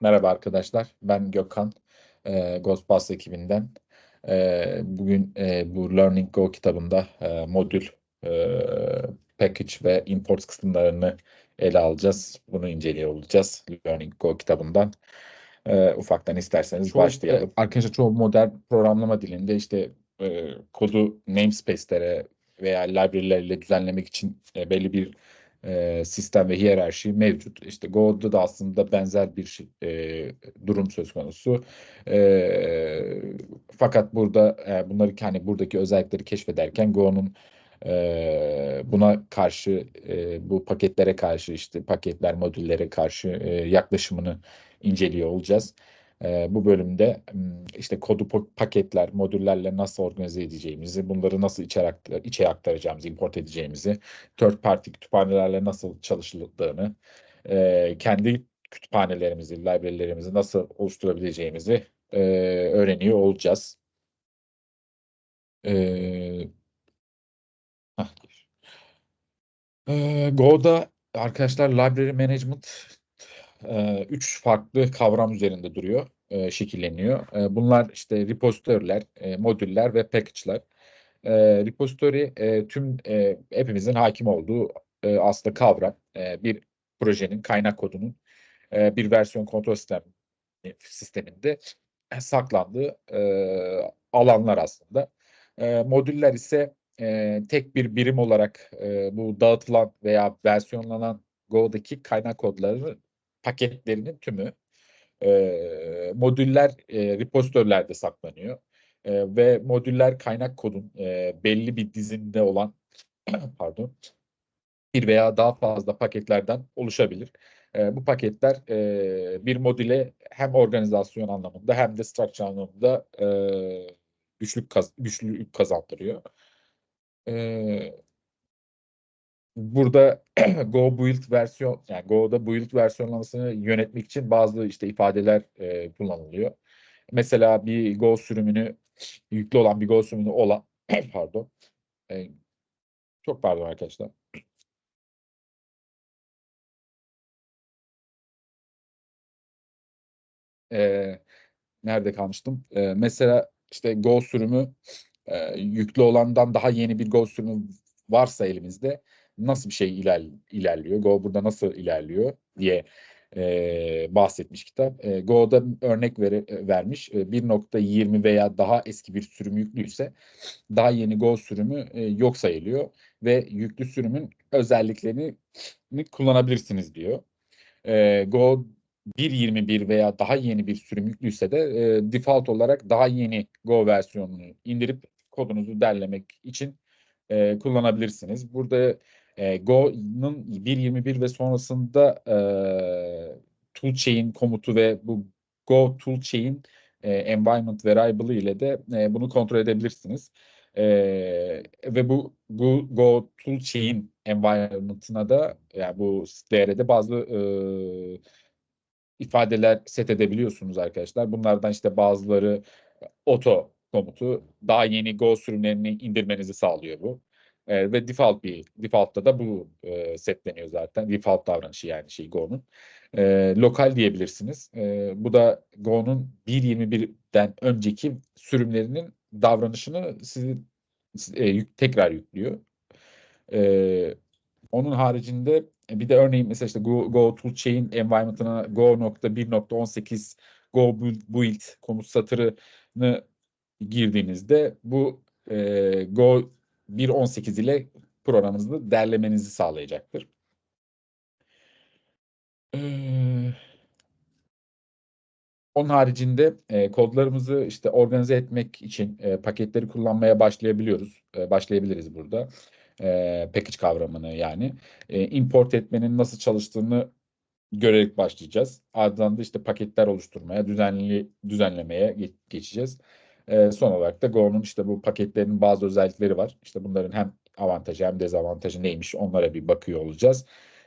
Merhaba arkadaşlar, ben Gökhan, e, Ghostbusters ekibinden. E, bugün e, bu Learning Go kitabında e, modül, e, package ve import kısımlarını ele alacağız. Bunu inceliyor olacağız Learning Go kitabından. E, ufaktan isterseniz Çoğu- başlayalım. Arkadaşlar çoğu modern programlama dilinde işte e, kodu namespace'lere veya library'lerle düzenlemek için e, belli bir e, sistem ve hiyerarşi mevcut. İşte Go'da da aslında benzer bir şey- e, durum söz konusu. E, fakat burada e, bunları hani buradaki özellikleri keşfederken Go'nun e, buna karşı e, bu paketlere karşı işte paketler modüllere karşı e, yaklaşımını inceliyor olacağız. E, bu bölümde işte kodu paketler, modüllerle nasıl organize edeceğimizi, bunları nasıl içeri, aktar- içeri aktaracağımızı, import edeceğimizi, third party kütüphanelerle nasıl çalışıldığını, e, kendi kütüphanelerimizi, library'lerimizi nasıl oluşturabileceğimizi e, öğreniyor olacağız. E, e, Go'da arkadaşlar library management e, üç farklı kavram üzerinde duruyor, e, şekilleniyor. E, bunlar işte repository'ler, e, modüller ve package'lar. E, repository e, tüm e, hepimizin hakim olduğu e, aslında kavram. E, bir projenin kaynak kodunun e, bir versiyon kontrol sistemi sisteminde saklandığı e, alanlar aslında. E, modüller ise e, tek bir birim olarak e, bu dağıtılan veya versiyonlanan Go'daki kaynak kodları paketlerinin tümü. E, modüller e, repozitörlerde saklanıyor. E, ve modüller kaynak kodun e, belli bir dizinde olan pardon bir veya daha fazla paketlerden oluşabilir. E, bu paketler e, bir modüle hem organizasyon anlamında hem de structure anlamında e, güçlük, kaz güçlülük kazandırıyor. E, burada Go build versiyon yani Go'da build versiyonlamasını yönetmek için bazı işte ifadeler e, kullanılıyor. Mesela bir Go sürümünü yüklü olan bir Go sürümünü olan pardon e, çok pardon arkadaşlar. e, nerede kalmıştım? E, mesela işte Go sürümü e, yüklü olandan daha yeni bir Go sürümü varsa elimizde nasıl bir şey iler, ilerliyor? Go burada nasıl ilerliyor diye e, bahsetmiş kitap. E, Go'da örnek vere, vermiş. E, 1.20 veya daha eski bir sürüm yüklüyse daha yeni Go sürümü e, yok sayılıyor ve yüklü sürümün özelliklerini kullanabilirsiniz diyor. E, Go 1.21 veya daha yeni bir sürüm yüklüyse de e, default olarak daha yeni Go versiyonunu indirip kodunuzu derlemek için e, kullanabilirsiniz. Burada e, Go'nun 1.21 ve sonrasında e, toolchain komutu ve bu Go toolchain e, environment variable ile de e, bunu kontrol edebilirsiniz. E, ve bu, bu Go toolchain environment'ına da yani bu değere de bazı e, ifadeler set edebiliyorsunuz arkadaşlar. Bunlardan işte bazıları auto komutu daha yeni Go sürümlerini indirmenizi sağlıyor bu. E, ve default bir default'ta da bu e, setleniyor zaten. Default davranışı yani şey Go'nun. E, lokal diyebilirsiniz. E, bu da Go'nun 1.21'den önceki sürümlerinin davranışını sizi e, yük, tekrar yüklüyor. E, onun haricinde bir de örneğin mesela işte Go, Go Toolchain environment'ına Go.1.18 Go build komut satırını girdiğinizde bu e, Go 1.18 ile programınızı derlemenizi sağlayacaktır. Ee, onun haricinde e, kodlarımızı işte organize etmek için e, paketleri kullanmaya başlayabiliyoruz. E, başlayabiliriz burada. E, package kavramını yani. E, import etmenin nasıl çalıştığını görerek başlayacağız. Ardından da işte paketler oluşturmaya, düzenli düzenlemeye ge geçeceğiz. E, son olarak da Go'nun işte bu paketlerin bazı özellikleri var. İşte bunların hem avantajı hem dezavantajı neymiş onlara bir bakıyor olacağız.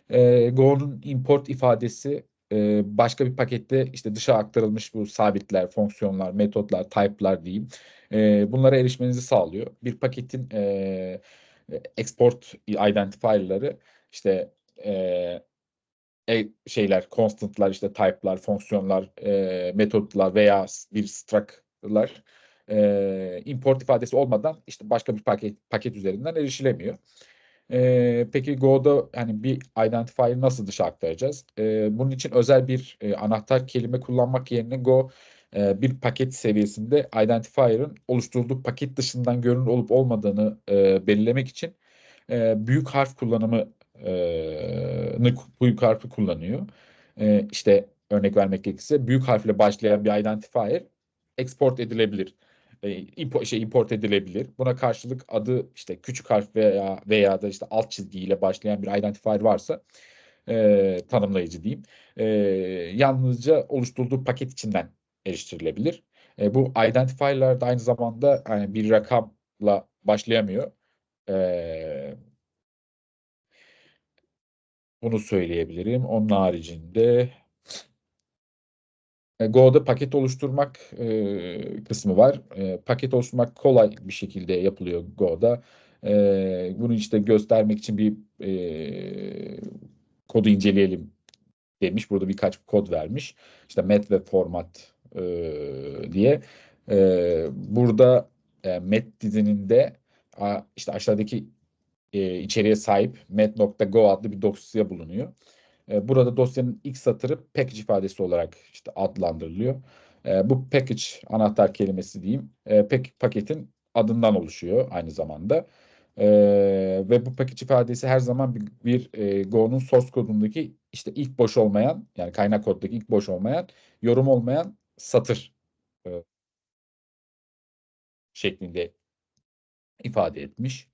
E, Go'nun import ifadesi e, başka bir pakette işte dışa aktarılmış bu sabitler, fonksiyonlar, metotlar, type'lar diyeyim. E, bunlara erişmenizi sağlıyor. Bir paketin e, export identifier'ları işte e, e, şeyler, constant'lar, işte type'lar, fonksiyonlar, e, metotlar veya bir struct'lar e, import ifadesi olmadan işte başka bir paket paket üzerinden erişilemiyor. E, peki Go'da hani bir identifier nasıl dışa aktaracağız? E, bunun için özel bir e, anahtar kelime kullanmak yerine Go e, bir paket seviyesinde identifier'ın oluşturulduğu paket dışından görünür olup olmadığını e, belirlemek için e, büyük harf kullanımı e, büyük harfi kullanıyor. E, işte örnek vermek gerekirse büyük harfle başlayan bir identifier export edilebilir. E, şey import edilebilir. Buna karşılık adı işte küçük harf veya veya da işte alt çizgiyle başlayan bir identifier varsa e, tanımlayıcı diyeyim. E, yalnızca oluşturduğu paket içinden eriştirilebilir. E, bu identifier'lar da aynı zamanda yani bir rakamla başlayamıyor. E, bunu söyleyebilirim. Onun haricinde Go'da paket oluşturmak e, kısmı var. E, paket oluşturmak kolay bir şekilde yapılıyor Go'da. E, bunu işte göstermek için bir e, kodu inceleyelim demiş. Burada birkaç kod vermiş. İşte met ve format e, diye. E, burada e, met dizininde işte aşağıdaki e, içeriğe sahip met.go adlı bir dosya bulunuyor. E, burada dosyanın ilk satırı package ifadesi olarak işte adlandırılıyor. E, bu package anahtar kelimesi diyeyim. E, pak paketin adından oluşuyor aynı zamanda. E, ve bu package ifadesi her zaman bir, Go'nun source kodundaki işte ilk boş olmayan yani kaynak koddaki ilk boş olmayan yorum olmayan satır şeklinde ifade etmiş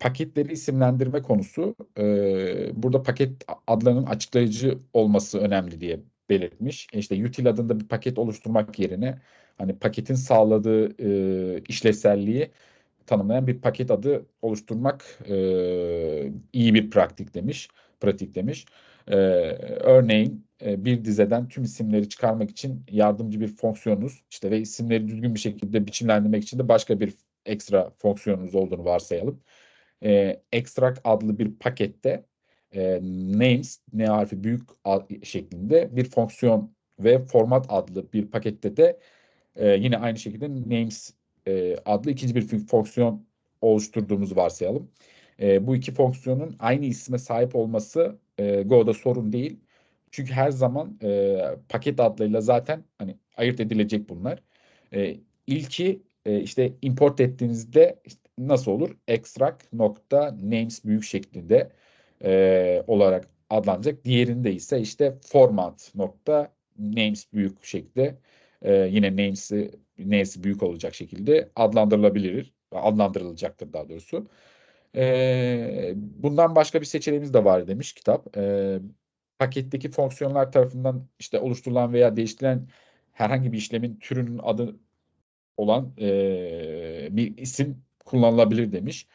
paketleri isimlendirme konusu e, burada paket adlarının açıklayıcı olması önemli diye belirtmiş. E, işte util adında bir paket oluşturmak yerine hani paketin sağladığı e, işlevselliği tanımlayan bir paket adı oluşturmak e, iyi bir pratik demiş. Pratik demiş. E, örneğin e, bir dizeden tüm isimleri çıkarmak için yardımcı bir fonksiyonunuz işte ve isimleri düzgün bir şekilde biçimlendirmek için de başka bir ekstra fonksiyonunuz olduğunu varsayalım. E, extract adlı bir pakette e, names, ne harfi büyük şeklinde bir fonksiyon ve format adlı bir pakette de e, yine aynı şekilde names e, adlı ikinci bir fonksiyon oluşturduğumuzu varsayalım. E, bu iki fonksiyonun aynı isme sahip olması e, Go'da sorun değil. Çünkü her zaman e, paket adlarıyla zaten hani ayırt edilecek bunlar. E, ilki e, işte import ettiğinizde işte nasıl olur? Extract nokta names büyük şeklinde e, olarak adlanacak. Diğerinde ise işte format nokta names büyük şekilde e, yine names'i names'i büyük olacak şekilde adlandırılabilir. Adlandırılacaktır daha doğrusu. E, bundan başka bir seçeneğimiz de var demiş kitap. E, paketteki fonksiyonlar tarafından işte oluşturulan veya değiştirilen herhangi bir işlemin türünün adı olan e, bir isim kullanılabilir demiş.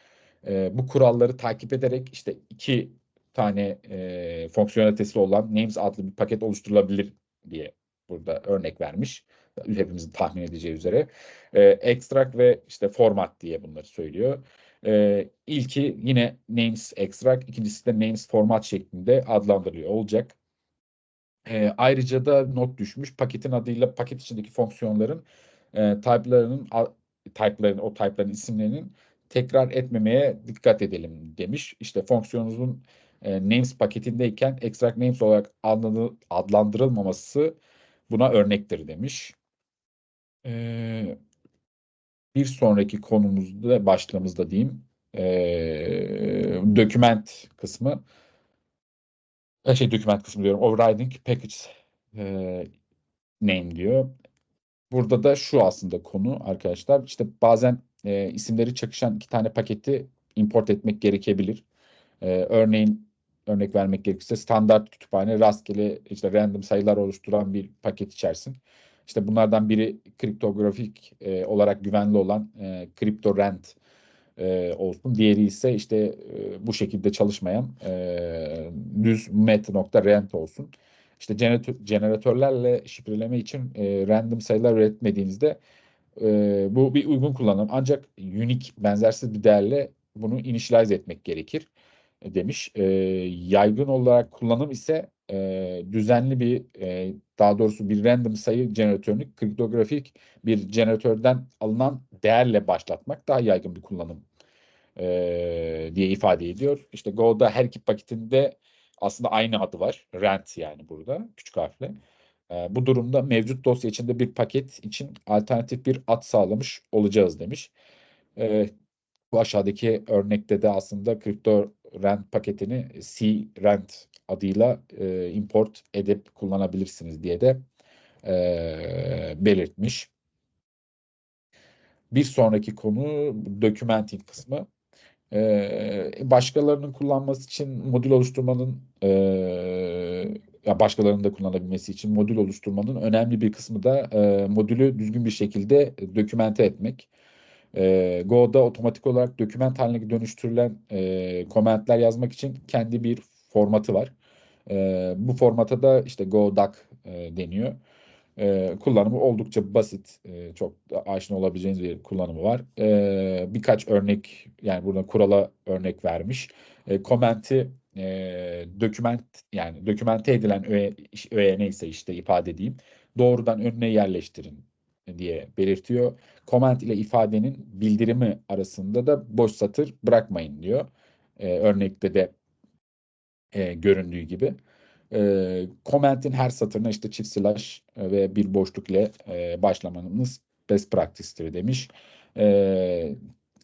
E, bu kuralları takip ederek işte iki tane e, fonksiyonelitesi olan names adlı bir paket oluşturulabilir diye burada örnek vermiş. Hepimizin tahmin edeceği üzere. E, extract ve işte format diye bunları söylüyor. E, ilki yine names extract, ikincisi de names format şeklinde adlandırılıyor olacak. E, ayrıca da not düşmüş paketin adıyla paket içindeki fonksiyonların e, type'larının type'ların o type'ların isimlerinin tekrar etmemeye dikkat edelim demiş. İşte fonksiyonunuzun e, names paketindeyken extract names olarak adlandırılmaması buna örnektir demiş. E, bir sonraki konumuzda başlığımızda diyeyim e, document kısmı şey document kısmı diyorum overriding package e, name diyor. Burada da şu aslında konu arkadaşlar. İşte bazen e, isimleri çakışan iki tane paketi import etmek gerekebilir. E, örneğin örnek vermek gerekirse standart kütüphane rastgele işte random sayılar oluşturan bir paket içersin. İşte bunlardan biri kriptografik e, olarak güvenli olan e, CryptoRand e, olsun. Diğeri ise işte e, bu şekilde çalışmayan e, düz met.rent olsun işte jeneratörlerle şifreleme için e, random sayılar üretmediğinizde e, bu bir uygun kullanım. Ancak unique benzersiz bir değerle bunu initialize etmek gerekir. demiş. E, yaygın olarak kullanım ise e, düzenli bir e, daha doğrusu bir random sayı jeneratörünü kriptografik bir jeneratörden alınan değerle başlatmak daha yaygın bir kullanım e, diye ifade ediyor. İşte Go'da her iki paketinde aslında aynı adı var. Rent yani burada küçük harfle. E, bu durumda mevcut dosya içinde bir paket için alternatif bir ad sağlamış olacağız demiş. E, bu aşağıdaki örnekte de aslında kripto rent paketini C rent adıyla e, import edip kullanabilirsiniz diye de e, belirtmiş. Bir sonraki konu documenting kısmı. Ee, başkalarının kullanması için modül oluşturmanın e, ya başkalarının da kullanabilmesi için modül oluşturmanın önemli bir kısmı da e, modülü düzgün bir şekilde dokümente etmek. E, Go'da otomatik olarak doküment haline dönüştürülen komentler yazmak için kendi bir formatı var. Bu formata da işte Go Doc e, deniyor. E, kullanımı oldukça basit. E, çok aşina olabileceğiniz bir kullanımı var. E, birkaç örnek yani burada kurala örnek vermiş. E, komenti e, doküment yani dokümente edilen öğe, öğe neyse işte ifade edeyim. Doğrudan önüne yerleştirin diye belirtiyor. Comment ile ifadenin bildirimi arasında da boş satır bırakmayın diyor. E, örnekte de e, göründüğü gibi. E, comment'in her satırına işte çift slash ve bir boşluk ile e, başlamanız best practice'tir demiş. E,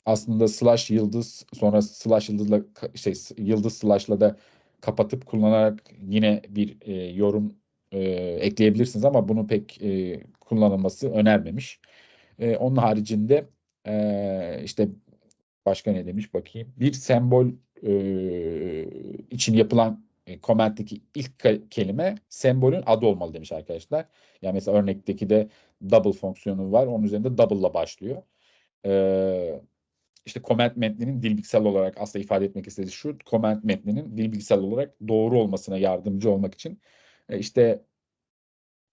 aslında slash yıldız sonra slash yıldızla şey yıldız slash'la da kapatıp kullanarak yine bir e, yorum e, ekleyebilirsiniz ama bunu pek e, kullanılması önermemiş. E, onun haricinde e, işte başka ne demiş bakayım. Bir sembol e, için yapılan e, komentteki ilk kelime sembolün adı olmalı demiş arkadaşlar. Yani mesela örnekteki de double fonksiyonu var. Onun üzerinde double ile başlıyor. Ee, işte comment metninin dilbiksel olarak aslında ifade etmek istediği şu. Comment metninin dilbiksel olarak doğru olmasına yardımcı olmak için e, işte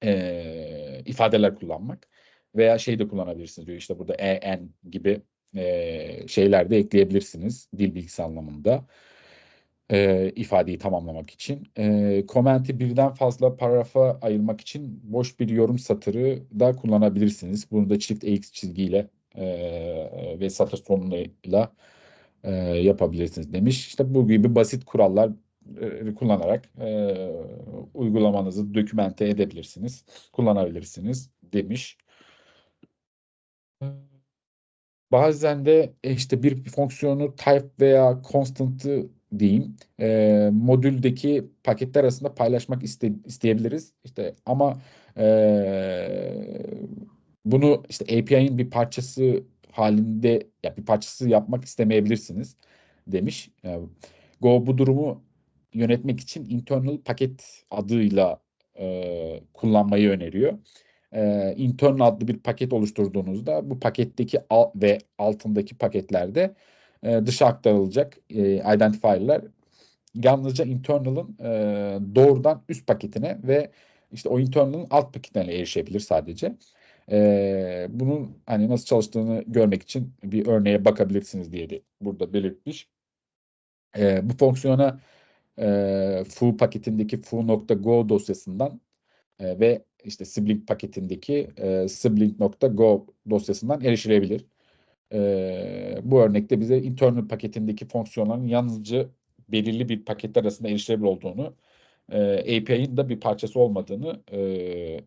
e, ifadeler kullanmak veya şey de kullanabilirsiniz diyor. İşte burada en gibi e, şeyler de ekleyebilirsiniz dil bilgisi anlamında e, ifadeyi tamamlamak için. E, komenti birden fazla paragrafa ayırmak için boş bir yorum satırı da kullanabilirsiniz. Bunu da çift x çizgiyle e, ve satır sonuyla e, yapabilirsiniz demiş. İşte bu gibi basit kurallar e, kullanarak e, uygulamanızı dokümente edebilirsiniz, kullanabilirsiniz demiş. Bazen de işte bir fonksiyonu type veya constant'ı diyeyim e, modüldeki paketler arasında paylaşmak iste, isteyebiliriz. İşte ama e, bunu işte API'nin bir parçası halinde ya bir parçası yapmak istemeyebilirsiniz demiş. Yani Go bu durumu yönetmek için internal paket adıyla e, kullanmayı öneriyor. E, internal adlı bir paket oluşturduğunuzda bu paketteki al ve altındaki paketlerde e, dışa aktarılacak e, identifier'ler yalnızca internal'ın e, doğrudan üst paketine ve işte o internal'ın alt paketine erişebilir sadece. E, bunun hani nasıl çalıştığını görmek için bir örneğe bakabilirsiniz diye de burada belirtmiş. E, bu fonksiyona e, foo paketindeki foo.go dosyasından e, ve işte sibling paketindeki e, sibling.go dosyasından erişilebilir. E, bu örnekte bize internal paketindeki fonksiyonların yalnızca belirli bir paketler arasında erişilebilir olduğunu, e, API'nin da bir parçası olmadığını e,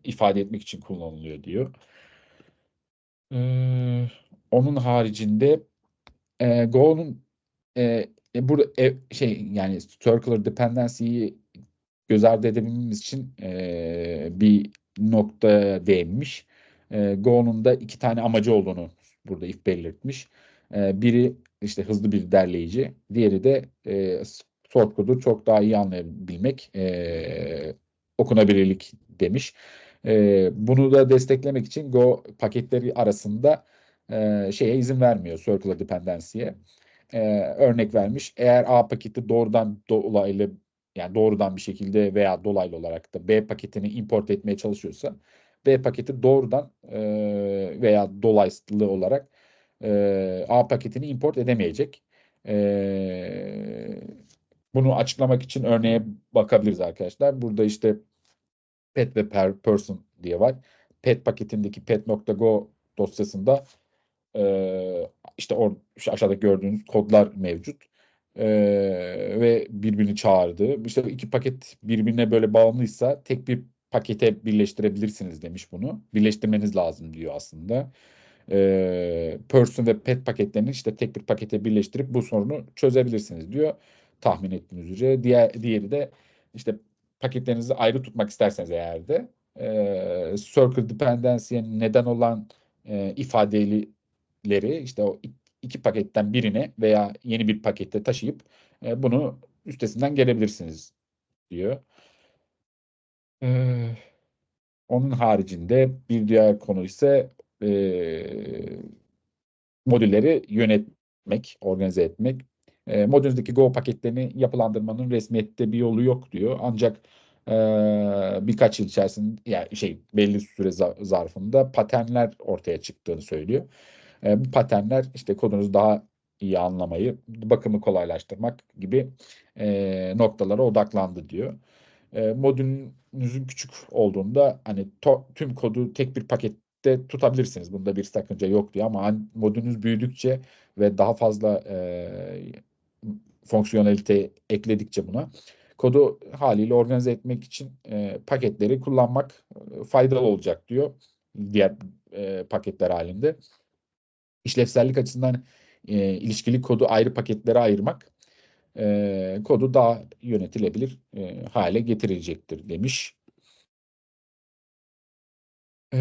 ifade etmek için kullanılıyor diyor. E, onun haricinde e, Go'nun e, e, e, şey yani circular dependency'yi göz ardı edebilmemiz için e, bir nokta değinmiş. E, Go'nun da iki tane amacı olduğunu burada if belirtmiş. E, biri işte hızlı bir derleyici, diğeri de e, sort kodu çok daha iyi anlayabilmek, e, okunabilirlik demiş. E, bunu da desteklemek için Go paketleri arasında e, şeye izin vermiyor circular dependency'ye. E, örnek vermiş. Eğer A paketi doğrudan dolaylı yani doğrudan bir şekilde veya dolaylı olarak da B paketini import etmeye çalışıyorsa B paketi doğrudan e, veya dolaylı olarak e, A paketini import edemeyecek. E, bunu açıklamak için örneğe bakabiliriz arkadaşlar. Burada işte pet ve per person diye var. Pet paketindeki pet.go dosyasında e, işte or, şu aşağıda gördüğünüz kodlar mevcut. E, ve birbirini çağırdı. İşte iki paket birbirine böyle bağımlıysa tek bir pakete birleştirebilirsiniz demiş bunu. Birleştirmeniz lazım diyor aslında. E, person ve pet paketlerini işte tek bir pakete birleştirip bu sorunu çözebilirsiniz diyor. Tahmin ettiğiniz üzere. Diğer, diğeri de işte paketlerinizi ayrı tutmak isterseniz eğer de e, circle dependency'ye neden olan e, ifadeleri işte o iki paketten birine veya yeni bir pakette taşıyıp e, bunu üstesinden gelebilirsiniz diyor. Ee, onun haricinde bir diğer konu ise e, modülleri yönetmek, organize etmek. E, modülünüzdeki Go paketlerini yapılandırmanın resmiyette bir yolu yok diyor. Ancak e, birkaç yıl içerisinde yani şey belli süre zarfında paternler ortaya çıktığını söylüyor. E, bu paternler işte kodunuzu daha iyi anlamayı, bakımı kolaylaştırmak gibi e, noktalara odaklandı diyor. E, modülünüzün küçük olduğunda hani tüm kodu tek bir pakette tutabilirsiniz. Bunda bir sakınca yok diyor ama hani modülünüz büyüdükçe ve daha fazla e, fonksiyonelite ekledikçe buna kodu haliyle organize etmek için e, paketleri kullanmak e, faydalı olacak diyor diğer e, paketler halinde. İşlevsellik açısından e, ilişkili kodu ayrı paketlere ayırmak e, kodu daha yönetilebilir e, hale getirecektir demiş. E,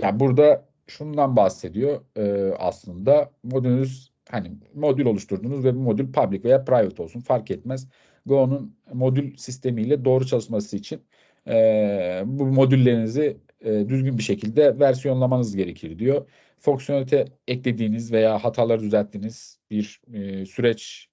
yani burada şundan bahsediyor e, aslında modülünüz hani modül oluşturdunuz ve bu modül public veya private olsun fark etmez. Go'nun modül sistemiyle doğru çalışması için e, bu modüllerinizi e, düzgün bir şekilde versiyonlamanız gerekir diyor. Fonksiyonelite eklediğiniz veya hataları düzelttiğiniz bir e, süreç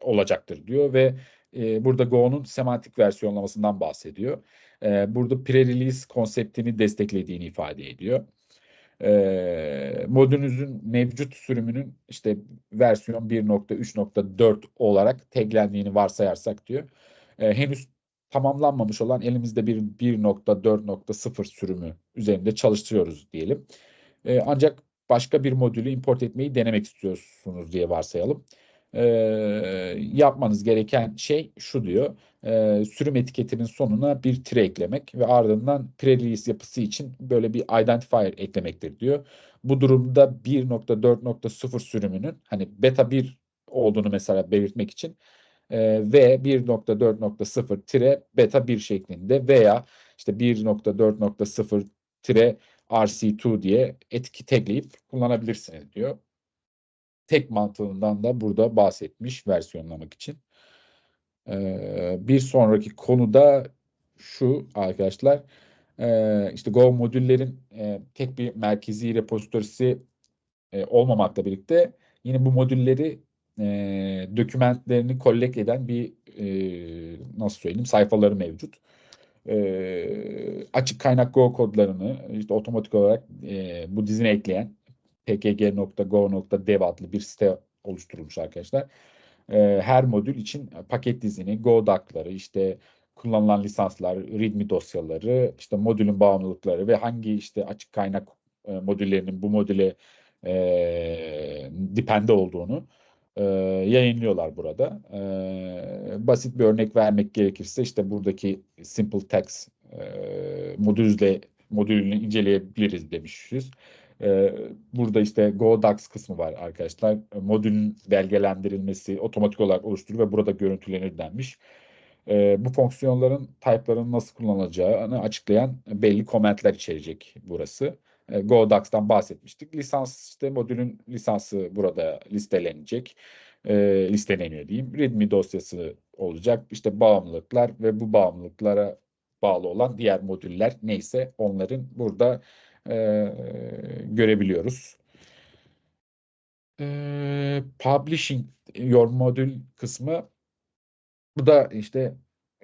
olacaktır diyor ve e, burada Go'nun semantik versiyonlamasından bahsediyor. E, burada pre-release konseptini desteklediğini ifade ediyor. E, modülünüzün mevcut sürümünün işte versiyon 1.3.4 olarak taglendiğini varsayarsak diyor. E, henüz tamamlanmamış olan elimizde bir 1.4.0 sürümü üzerinde çalıştırıyoruz diyelim. E, ancak başka bir modülü import etmeyi denemek istiyorsunuz diye varsayalım. E, yapmanız gereken şey şu diyor. E, sürüm etiketinin sonuna bir tire eklemek ve ardından pre-release yapısı için böyle bir identifier eklemektir diyor. Bu durumda 1.4.0 sürümünün hani beta 1 olduğunu mesela belirtmek için e, ve 1.4.0 tire beta 1 şeklinde veya işte 1.4.0 tire RC2 diye etiket ekleyip kullanabilirsiniz diyor. Tek mantığından da burada bahsetmiş versiyonlamak için. Ee, bir sonraki konuda şu arkadaşlar e, işte Go modüllerin e, tek bir merkezi repozitorisi e, olmamakla birlikte yine bu modülleri e, dokümentlerini kollek eden bir e, nasıl söyleyeyim sayfaları mevcut. E, açık kaynak Go kodlarını işte otomatik olarak e, bu dizine ekleyen pkg.go.dev adlı bir site oluşturulmuş arkadaşlar. E, her modül için paket dizini, Go dakları, işte kullanılan lisanslar, README dosyaları, işte modülün bağımlılıkları ve hangi işte açık kaynak e, modüllerinin bu modüle e, depende olduğunu e, yayınlıyorlar burada. E, basit bir örnek vermek gerekirse işte buradaki Simple Text e, modülüyle modülünü inceleyebiliriz demişiz. E, burada işte GoDax kısmı var arkadaşlar. Modülün belgelendirilmesi otomatik olarak oluşturur ve burada görüntülenir denmiş. E, bu fonksiyonların type'ların nasıl kullanılacağını açıklayan belli komentler içerecek burası. E, GoDax'tan bahsetmiştik. Lisans işte modülün lisansı burada listelenecek. E, listeleniyor diyeyim. README dosyası olacak. İşte bağımlılıklar ve bu bağımlılıklara bağlı olan diğer modüller neyse onların burada e, görebiliyoruz. E, publishing your modül kısmı bu da işte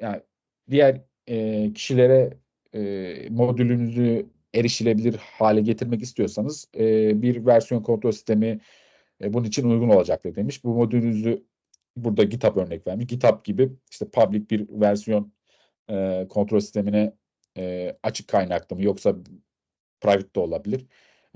yani diğer e, kişilere e, modülünüzü erişilebilir hale getirmek istiyorsanız e, bir versiyon kontrol sistemi e, bunun için uygun olacaktır demiş. Bu modülünüzü burada GitHub örnek vermiş. GitHub gibi işte public bir versiyon e, kontrol sistemine e, açık kaynaklı mı yoksa private de olabilir.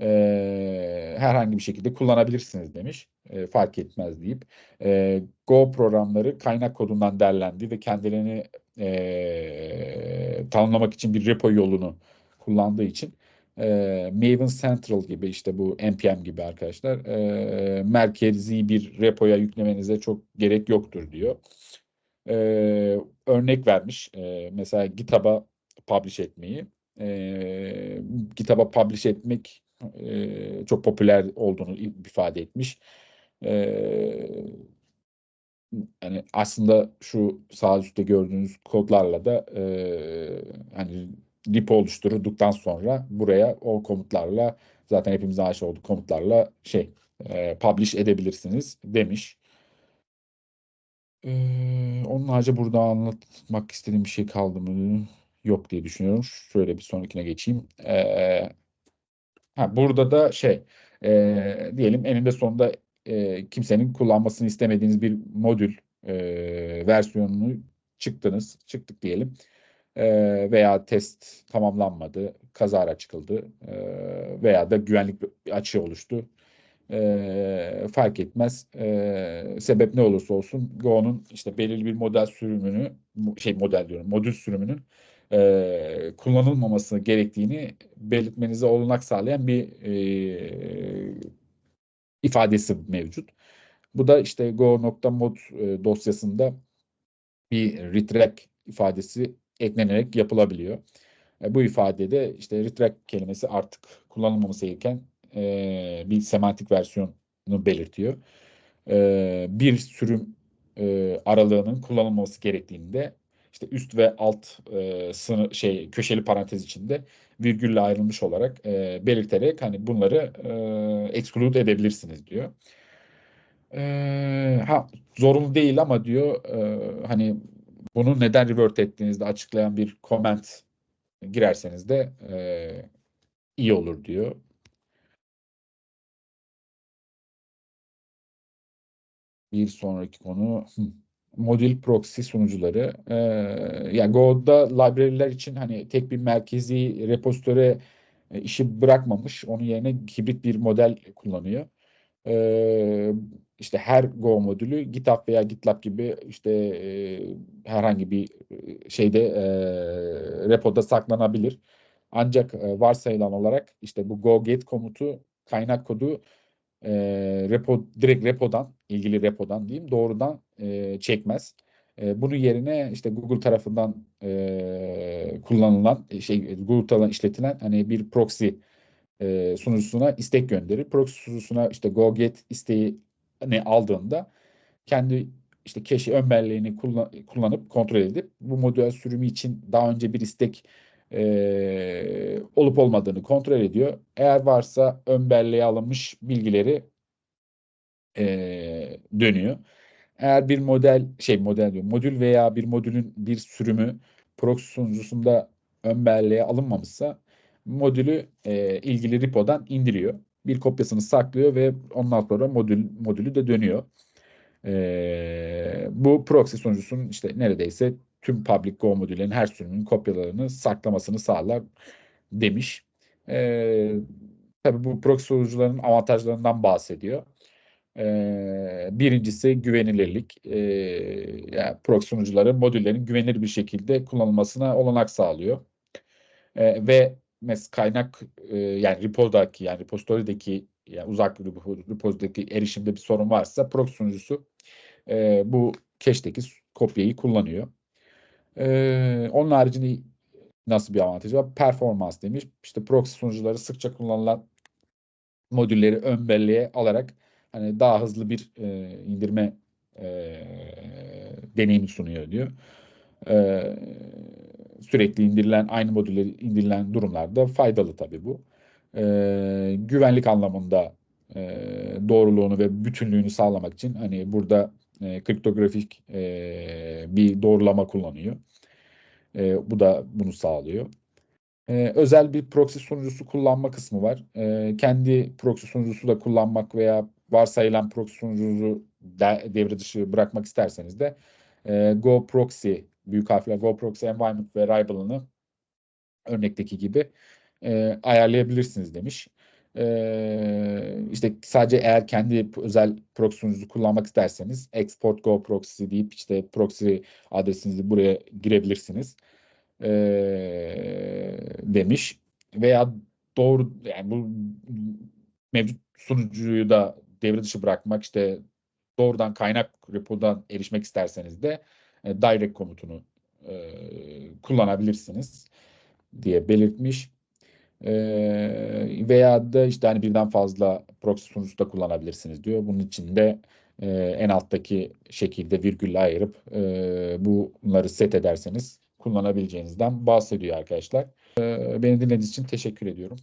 E, herhangi bir şekilde kullanabilirsiniz demiş. E, fark etmez deyip. E, Go programları kaynak kodundan derlendi ve kendilerini e, tanımlamak için bir repo yolunu kullandığı için e, Maven Central gibi işte bu npm gibi arkadaşlar e, merkezi bir repoya yüklemenize çok gerek yoktur diyor. E, örnek vermiş. E, mesela GitHub'a publish etmeyi. E, GitHub'a publish etmek e, çok popüler olduğunu ifade etmiş. E, yani aslında şu sağ üstte gördüğünüz kodlarla da e, hani repo oluşturduktan sonra buraya o komutlarla zaten hepimizin aşina olduğu komutlarla şey e, publish edebilirsiniz demiş. Ee, onun harici burada anlatmak istediğim bir şey kaldı mı? Yok diye düşünüyorum. Şöyle bir sonrakine geçeyim. Ee, ha, burada da şey e, diyelim eninde sonunda e, kimsenin kullanmasını istemediğiniz bir modül e, versiyonunu çıktınız. Çıktık diyelim. E, veya test tamamlanmadı. Kazara çıkıldı. E, veya da güvenlik açığı oluştu e, fark etmez. Sebep ne olursa olsun Go'nun işte belirli bir model sürümünü şey model diyorum modül sürümünün e, kullanılmaması gerektiğini belirtmenize olanak sağlayan bir ifadesi mevcut. Bu da işte go.mod e, dosyasında bir retract ifadesi eklenerek yapılabiliyor. E, bu ifadede işte retract kelimesi artık kullanılmaması gereken e, bir semantik versiyonu belirtiyor. E, bir sürüm e, aralığının kullanılması gerektiğinde işte üst ve alt e, sınır şey köşeli parantez içinde virgülle ayrılmış olarak e, belirterek hani bunları e, exclude edebilirsiniz diyor. E, ha zorunlu değil ama diyor e, hani bunu neden revert ettiğinizde açıklayan bir comment girerseniz de e, iyi olur diyor. Bir sonraki konu modül proxy sunucuları. Ee, yani Go'da library'ler için hani tek bir merkezi repozitöre e, işi bırakmamış. Onun yerine hibrit bir model kullanıyor. Ee, işte her Go modülü GitHub veya GitLab gibi işte e, herhangi bir e, şeyde e, repoda saklanabilir. Ancak e, varsayılan olarak işte bu go get komutu kaynak kodu e, repo direkt repodan ilgili repodan diyeyim doğrudan e, çekmez. E, bunun yerine işte Google tarafından e, kullanılan şey Google tarafından işletilen hani bir proxy e, sunucusuna istek gönderir. Proxy sunucusuna işte go get isteği ne aldığında kendi işte cache ön belleğini kullan, kullanıp kontrol edip bu modül sürümü için daha önce bir istek e, olup olmadığını kontrol ediyor. Eğer varsa ön belleğe alınmış bilgileri e, dönüyor. Eğer bir model şey model diyor modül veya bir modülün bir sürümü proxy sunucusunda ön belleğe alınmamışsa modülü e, ilgili repodan indiriyor. Bir kopyasını saklıyor ve ondan sonra modül modülü de dönüyor. E, bu proxy sunucusunun işte neredeyse tüm public Go modüllerinin her sürümünün kopyalarını saklamasını sağlar demiş. E, tabii bu proxy sunucuların avantajlarından bahsediyor. E, birincisi güvenilirlik. E, yani proxy sunucuları modüllerin güvenilir bir şekilde kullanılmasına olanak sağlıyor. E, ve mes kaynak e, yani repodaki yani repository'deki yani uzak repository'deki erişimde bir sorun varsa proxy sunucusu e, bu cache'deki kopyayı kullanıyor. Ee, onun haricinde nasıl bir avantajı var? Performans demiş. İşte proxy sunucuları sıkça kullanılan modülleri ön belleğe alarak hani daha hızlı bir e, indirme e, deneyimi sunuyor diyor. E, sürekli indirilen aynı modülleri indirilen durumlarda faydalı tabii bu. E, güvenlik anlamında e, doğruluğunu ve bütünlüğünü sağlamak için hani burada e, kriptografik e, bir doğrulama kullanıyor. E, bu da bunu sağlıyor. E, özel bir proxy sunucusu kullanma kısmı var. E, kendi proxy sunucusu da kullanmak veya varsayılan proxy sunucunuzu de, devre dışı bırakmak isterseniz de e, Go Proxy, büyük harfle Go Proxy Environment Variable'ını örnekteki gibi e, ayarlayabilirsiniz demiş. E, işte sadece eğer kendi özel proxy sunucunuzu kullanmak isterseniz export go proxy deyip işte proxy adresinizi buraya girebilirsiniz e, demiş. Veya doğru yani bu mevcut sunucuyu da devre dışı bırakmak işte doğrudan kaynak repodan erişmek isterseniz de e, direct komutunu e, kullanabilirsiniz diye belirtmiş. E, veya da işte hani birden fazla proxy sunucusu da kullanabilirsiniz diyor. Bunun için de e, en alttaki şekilde virgülle ayırıp e, bunları set ederseniz kullanabileceğinizden bahsediyor arkadaşlar. E, beni dinlediğiniz için teşekkür ediyorum.